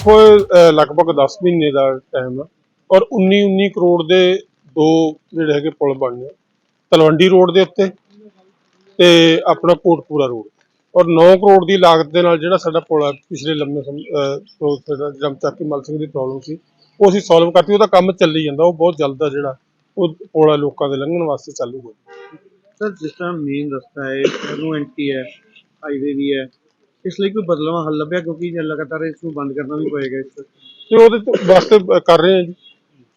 ਦੇਖੋ ਲਗਭਗ 10 ਮਹੀਨੇ ਦਾ ਟਾਈਮ ਆ ਔਰ 19 19 ਕਰੋੜ ਦੇ ਦੋ ਜਿਹੜੇ ਹੈਗੇ ਪੁਲ ਬਣਨੇ ਆ। ਤਲਵੰਡੀ ਰੋਡ ਦੇ ਉੱਤੇ ਤੇ ਆਪਣਾ ਕੋਟਪੂਰਾ ਰੋਡ ਔਰ 9 ਕਰੋੜ ਦੀ ਲਾਗਤ ਦੇ ਨਾਲ ਜਿਹੜਾ ਸਾਡਾ ਪੁਲ ਆ ਪਿਛਲੇ ਲੰਮੇ ਸਮੇਂ ਅਹ, ਤੋਂ ਮਲ ਸਿੰਘ ਦੀ ਪ੍ਰੋਬਲਮ ਸੀ ਉਹ ਅਸੀਂ ਸੋਲਵ ਕਰਤੀ ਉਹਦਾ ਕੰਮ ਚੱਲੀ ਜਾਂਦਾ ਉਹ ਬਹੁਤ ਜਲਦ ਆ ਜਿਹੜਾ ਉਹ ਪੁਲ ਆ ਲੋਕਾਂ ਦੇ ਲੰਘਣ ਵਾਸਤੇ ਚਾਲੂ ਹੋ ਜਾਊ। ਸਰ ਜਿਸ ਤਰ੍ਹਾਂ ਮੇਨ ਰਸਤਾ ਹੈ ਇਹਨੂੰ ਐਂਟੀ ਹੈ ਹਾਈਵੇ ਵੀ ਹੈ ਇਸ ਲਈ ਕੋਈ ਬਦਲਾਵਾ ਹੱਲ ਲੱਭਿਆ ਕਿਉਂਕਿ ਜੇ ਲਗਾਤਾਰ ਇਸ ਨੂੰ ਬੰਦ ਕਰਨਾ ਵੀ ਪਏਗਾ ਇਸ ਤੇ। ਉਹਦੇ ਤੋਂ ਵਾਸਤੇ ਕਰ ਰਹੇ ਆ ਜੀ।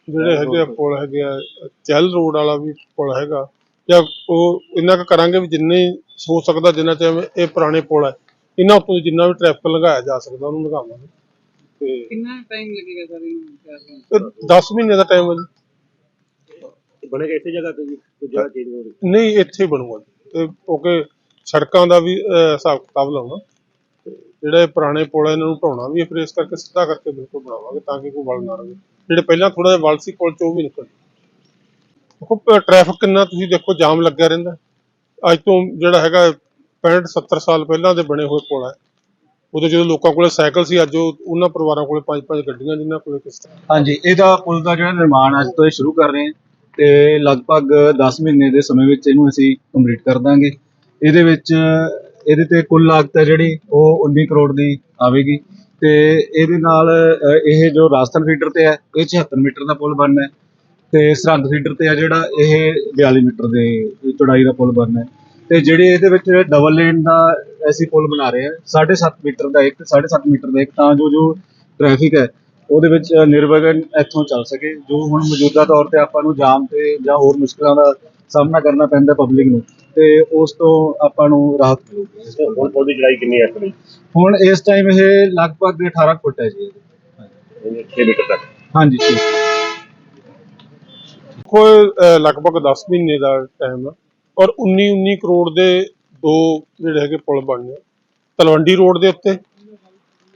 ਜਿਹੜੇ ਹੈਗੇ ਆ ਪੁਲ ਹੈਗੇ ਆ ਚੈਲ ਰੋਡ ਵਾਲਾ ਵੀ ਪੁਲ ਹੈਗਾ। ਜਾਂ ਉਹ ਇੰਨਾ ਕੁ ਕਰਾਂਗੇ ਵੀ ਜਿੰਨੇ ਹੋ ਸਕਦਾ ਜਿੰਨਾ ਚਾਹੇ ਇਹ ਪੁਰਾਣੇ ਪੁਲ ਹੈ ਇਹਨਾਂ ਉੱਤੋਂ ਜਿੰਨਾ ਵੀ ਟ੍ਰੈਫਿਕ ਲੰਘਾਇਆ ਜਾ ਸਕਦਾ ਉਹਨੂੰ ਲੰਘਾਵਾਂਗੇ ਤੇ ਕਿੰਨਾ ਟਾਈਮ ਲੱਗੇਗਾ ਸਰ ਇਹਨੂੰ ਤਿਆਰ ਕਰਨ ਇਹ 10 ਮਹੀਨੇ ਦਾ ਟਾਈਮ ਹੈ ਜੀ। ਬਣੇਗਾ ਇਸੇ ਜਗ੍ਹਾ ਤੇ ਜੀ ਕੋਈ ਜਗ੍ਹਾ ਚੇਂਜ ਹੋ ਰਹੀ? ਨਹੀਂ ਇੱਥੇ ਹੀ ਬਣੂਗਾ ਤੇ ਕਿਉਂਕਿ ਸੜਕਾਂ ਦਾ ਵੀ ਹਿਸਾਬ ਕਿਤਾਬ ਲਾਉਣਾ। ਜਿਹੜੇ ਪੁਰਾਣੇ ਪੁਲ ਆ ਇਹਨਾਂ ਨੂੰ ਢਾਉਣਾ ਵੀ ਹੈ, ਕਰਕੇ ਸਿੱਧਾ ਕਰਕੇ ਬਿਲਕੁਲ ਬਣਾਵਾਂਗੇ ਤਾਂ ਕਿ ਕੋਈ ਵਲ ਨਾ ਰਹੇ ਜਿਹੜੇ ਪਹਿਲਾਂ ਥੋੜਾ ਜਿਹਾ ਵਲ ਸੀ ਪੁਲ ਚ ਵੀ ਨਿਕਲ ਦੇਖੋ ਟ੍ਰੈਫਿਕ ਕਿੰਨਾ ਤੁਸੀਂ ਦੇਖੋ ਜਾਮ ਲੱਗਿਆ ਰਹਿੰਦਾ ਅੱਜ ਤੋਂ ਜਿਹੜਾ ਹੈਗਾ 65 70 ਸਾਲ ਪਹਿਲਾਂ ਦੇ ਬਣੇ ਹੋਏ ਪੁਲ ਹੈ। ਉਦੋਂ ਜਦੋਂ ਲੋਕਾਂ ਕੋਲੇ ਸਾਈਕਲ ਸੀ ਅੱਜ ਉਹਨਾਂ ਪਰਿਵਾਰਾਂ ਕੋਲੇ ਪੰਜ ਪੰਜ ਗੱਡੀਆਂ ਜਿਨ੍ਹਾਂ ਕੋਲੇ ਕਿਸ ਤਰ੍ਹਾਂ। ਹਾਂਜੀ ਇਹਦਾ ਪੁਲ ਦਾ ਜਿਹੜਾ ਨਿਰਮਾਣ ਅੱਜ ਤੋਂ ਇਹ ਸ਼ੁਰੂ ਕਰ ਰਹੇ ਹਾਂ ਤੇ ਲਗਭਗ 10 ਮਹੀਨੇ ਦੇ ਸਮੇਂ ਵਿੱਚ ਇਹਨੂੰ ਅਸੀਂ ਕੰਪਲੀਟ ਕਰ ਦਾਂਗੇ। ਇਹਦੇ ਵਿੱਚ ਇਹਦੇ ਤੇ ਕੁੱਲ ਲਾਗਤ ਹੈ ਜਿਹੜੀ, ਉਹ 19 ਕਰੋੜ ਦੀ ਆਵੇਗੀ। ਤੇ ਇਹਦੇ ਨਾਲ ਇਹ ਜੋ ਰਾਜਸਥਾਨ ਫੀਡਰ ਤੇ ਹੈ, ਇਹ 76 ਮੀਟਰ ਦਾ ਪੁਲ ਬਣਨਾ ਹੈ। ਤੇ ਸਰਹੰਦ ਫੀਡਰ ਤੇ ਆ ਜਿਹੜਾ, ਇਹ 42 ਮੀਟਰ ਦੇ ਚੌੜਾਈ ਦਾ ਪੁਲ ਬਣਨਾ ਹੈ। ਤੇ ਜਿਹੜੇ ਇਹਦੇ ਵਿੱਚ ਡਬਲ ਲੇਨ ਦਾ ਅਸੀਂ ਪੁਲ ਬਣਾ ਰਹੇ ਹਾਂ 7.5 ਮੀਟਰ ਦਾ ਇੱਕ 7.5 ਮੀਟਰ ਦਾ ਇੱਕ, ਤਾਂ ਜੋ ਜੋ ਟ੍ਰੈਫਿਕ ਹੈ, ਉਹਦੇ ਵਿੱਚ ਨਿਰਵਗਨ ਇੱਥੋਂ ਚੱਲ ਸਕੇ। ਜੋ ਹੁਣ ਮੌਜੂਦਾ ਤੌਰ ਤੇ ਆਪਾਂ ਨੂੰ ਜਾਮ ਤੇ ਜਾਂ ਹੋਰ ਮੁਸ਼ਕਲਾਂ ਦਾ ਸਾਹਮਣਾ ਕਰਨਾ ਪੈਂਦਾ ਪਬਲਿਕ ਨੂੰ ਤੇ ਉਸ ਤੋਂ ਆਪਾਂ ਨੂੰ ਰਾਹਤ ਮਿਲੂਗੀ। ਹੁਣ ਪੁਲ ਦੀ ਚੜਾਈ ਕਿੰਨੀ ਹੈ ਇਸ ਹੁਣ ਇਸ ਟਾਈਮ ਇਹ ਲਗਭਗ 18 ਫੁੱਟ ਹੈ ਜੀ। ਇਹਦੀ। 6 ਮੀਟਰ ਤੱਕ। ਹਾਂਜੀ ਠੀਕ ਇਹ, ਅਹ, ਲਗਭਗ 10 ਮਹੀਨੇ ਦਾ ਟਾਈਮ ਆ। ਔਰ 19 19 ਕਰੋੜ ਦੇ ਦੋ ਜਿਹੜੇ ਹੈਗੇ ਪੁਲ ਬਣਨੇ ਆ। ਤਲਵੰਡੀ ਰੋਡ ਦੇ ਉੱਤੇ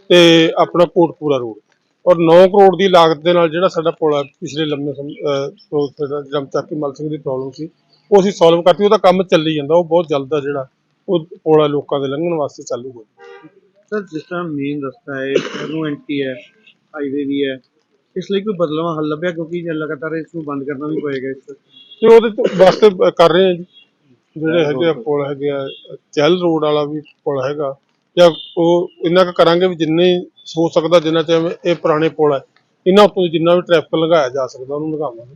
ਤੇ ਆਪਣਾ ਕੋਟਪੂਰਾ ਰੋਡ। ਔਰ 9 ਕਰੋੜ ਦੀ ਲਾਗਤ ਦੇ ਨਾਲ ਜਿਹੜਾ ਸਾਡਾ ਪੁਲ ਆ ਪਿਛਲੇ ਲੰਮੇ ਸਮੇਂ ਅਹ, ਤੋਂ ਸਾਡਾ ਜਮਚਾਕੀ ਮਲ ਸਿੰਘ ਦੀ ਪ੍ਰੋਬਲਮ ਸੀ। ਉਹ ਅਸੀਂ ਸੋਲਵ ਕਰਤੀ ਉਹਦਾ ਕੰਮ ਚੱਲੀ ਜਾਂਦਾ ਉਹ ਬਹੁਤ ਜਲਦ ਆ ਜਿਹੜਾ ਉਹ ਪੁਲ ਲੋਕਾਂ ਦੇ ਲੰਘਣ ਵਾਸਤੇ ਚਾਲੂ ਹੋ ਜਾਊ। ਸਰ ਜਿਸ ਤਰ੍ਹਾਂ ਮੇਨ ਰਸਤਾ ਹੈ ਇਹਨੂੰ ਐਂਟੀ ਹੈ ਹਾਈਵੇ ਵੀ ਹੈ ਇਸ ਲਈ ਕੋਈ ਬਦਲਾਵਾ ਹੱਲ ਲੱਭਿਆ? ਕਿਉਂਕਿ ਜੇ ਲਗਾਤਾਰ ਇਸ ਨੂੰ ਬੰਦ ਕਰਨਾ ਵੀ ਪਏਗਾ ਇਸ ਤੇ ਉਹਦੇ ਤੋਂ ਵਾਸਤੇ ਕਰ ਰਹੇ ਆ ਜੀ। ਜਿਹੜੇ ਹੈਗੇ ਆ ਪੁਲ ਹੈਗੇ ਆ ਚੈਲ ਰੋਡ ਵਾਲਾ ਵੀ ਪੁਲ ਹੈਗਾ। ਜਾਂ ਉਹ ਇੰਨਾ ਕੁ ਕਰਾਂਗੇ ਵੀ ਜਿੰਨੇ ਹੋ ਸਕਦਾ ਜਿੰਨਾ ਚਾਹੇ ਇਹ ਪੁਰਾਣੇ ਪੁਲ ਹੈ ਇਹਨਾਂ ਉੱਤੋਂ ਜਿੰਨਾ ਵੀ ਟ੍ਰੈਫਿਕ ਲੰਘਾਇਆ ਜਾ ਸਕਦਾ ਉਹਨੂੰ ਲੰਘਾਵਾਂਗੇ।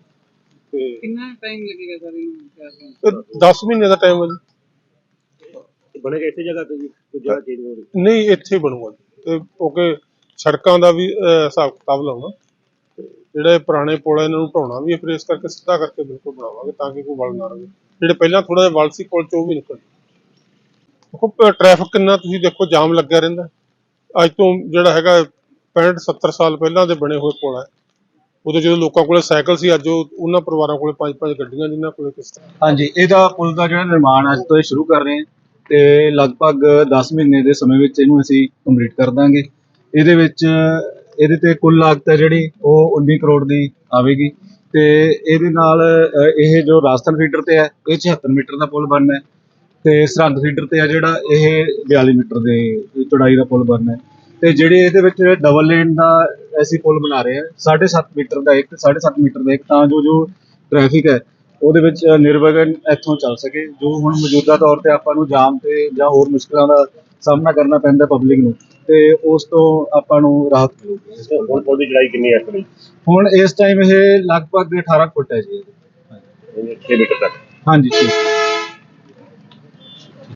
ਤੇ ਕਿੰਨਾ ਟਾਈਮ ਲੱਗੇਗਾ ਸਰ ਇਹਨੂੰ ਤਿਆਰ ਕਰਨ ਇਹ 10 ਮਹੀਨੇ ਦਾ ਟਾਈਮ ਹੈ ਜੀ। ਬਣੇਗਾ ਇਸੇ ਜਗ੍ਹਾ ਤੇ ਜੀ ਕੋਈ ਜਗ੍ਹਾ ਚੇਂਜ ਹੋ ਰਹੀ ਨਹੀਂ ਇੱਥੇ ਹੀ ਬਣੂਗਾ ਜੀ। ਤੇ ਕਿਉਂਕਿ ਸੜਕਾਂ ਦਾ ਵੀ ਅਹ, ਹਿਸਾਬ ਕਿਤਾਬ ਲਾਉਣਾ। ਤੇ ਜਿਹੜੇ ਪੁਰਾਣੇ ਪੁਲ ਆ ਇਹਨਾਂ ਨੂੰ ਢਾਉਣਾ ਵੀ ਹੈ, ਫਿਰ ਇਸ ਕਰਕੇ ਸਿੱਧਾ ਕਰਕੇ ਬਿਲਕੁਲ ਬਣਾਵਾਂਗੇ ਤਾਂ ਕਿ ਕੋਈ ਵਲ ਨਾ ਰਹੇ ਜਿਹੜੇ ਪਹਿਲਾਂ ਥੋੜਾ ਜਿਹਾ ਵਲ ਸੀ ਪੁਲ ਚ ਉਹ ਵੀ ਨਿਕਲ ਦੇਖੋ ਟ੍ਰੈਫਿਕ ਕਿੰਨਾ ਤੁਸੀਂ ਦੇਖੋ ਜਾਮ ਲੱਗਿਆ ਰਹਿੰਦਾ। ਅੱਜ ਤੋਂ ਜਿਹੜਾ ਹੈਗਾ 65 70 ਸਾਲ ਪਹਿਲਾਂ ਦੇ ਬਣੇ ਹੋਏ ਪੁਲ ਹੈ। ਉਦੋਂ ਜਦੋਂ ਲੋਕਾਂ ਕੋਲੇ ਸਾਈਕਲ ਸੀ ਅੱਜ ਉਹ ਉਹਨਾਂ ਪਰਿਵਾਰਾਂ ਕੋਲੇ ਪੰਜ ਪੰਜ ਗੱਡੀਆਂ ਜਿਨ੍ਹਾਂ ਕੋਲੇ ਕਿਸ ਤਰ੍ਹਾਂ ਹਾਂਜੀ ਇਹਦਾ ਪੁਲ ਦਾ ਜਿਹੜਾ ਨਿਰਮਾਣ ਅੱਜ ਤੋਂ ਇਹ ਸ਼ੁਰੂ ਕਰ ਰਹੇ ਹਾਂ ਤੇ ਲਗਭਗ 10 ਮਹੀਨੇ ਦੇ ਸਮੇਂ ਵਿੱਚ ਇਹਨੂੰ ਅਸੀਂ ਕੰਪਲੀਟ ਕਰ ਦਾਂਗੇ। ਇਹਦੇ ਵਿੱਚ ਇਹਦੇ ਤੇ ਕੁੱਲ ਲਾਗਤ ਹੈ ਜਿਹੜੀ ਉਹ 19 ਕਰੋੜ ਦੀ ਆਵੇਗੀ ਤੇ ਇਹਦੇ ਨਾਲ ਅ, ਇਹ ਜੋ ਰਾਜਸਥਾਨ ਫੀਡਰ ਤੇ ਹੈ ਇਹ 76 ਮੀਟਰ ਦਾ ਪੁਲ ਬਣਨਾ ਹੈ ਤੇ ਸਰਹੰਦ ਫੀਡਰ ਤੇ ਹੈ ਜਿਹੜਾ ਇਹ 42 ਮੀਟਰ ਦੇ ਚੌੜਾਈ ਦਾ ਪੁਲ ਬਣਨਾ ਹੈ। ਤੇ ਜਿਹੜੇ ਇਹਦੇ ਵਿੱਚ ਡਬਲ ਲੇਨ ਦਾ ਅਸੀਂ ਪੁਲ ਬਣਾ ਰਹੇ ਹਾਂ 7.5 ਮੀਟਰ ਦਾ ਇੱਕ 7.5 ਮੀਟਰ ਦਾ ਇੱਕ ਤਾਂ ਜੋ ਜੋ ਟ੍ਰੈਫਿਕ ਹੈ ਉਹਦੇ ਵਿੱਚ ਨਿਰਵਗਨ ਇੱਥੋਂ ਚੱਲ ਸਕੇ ਜੋ ਹੁਣ ਮੌਜੂਦਾ ਤੌਰ ਤੇ ਆਪਾਂ ਨੂੰ ਜਾਮ ਤੇ ਜਾਂ ਹੋਰ ਮੁਸ਼ਕਲਾਂ ਦਾ ਸਾਹਮਣਾ ਕਰਨਾ ਪੈਂਦਾ ਪਬਲਿਕ ਨੂੰ ਤੇ ਉਸ ਤੋਂ ਆਪਾਂ ਨੂੰ ਰਾਹਤ ਮਿਲੂਗੀ। ਹੁਣ ਪੁਲ ਦੀ ਚੜਾਈ ਕਿੰਨੀ ਹੈ ਇਸ ਲਈ ਹੁਣ ਇਸ ਟਾਈਮ ਇਹ ਲਗਭਗ 18 ਫੁੱਟ ਹੈ ਜੀ। ਇਹਦੀ। 6 ਮੀਟਰ ਤੱਕ। ਹਾਂਜੀ ਠੀਕ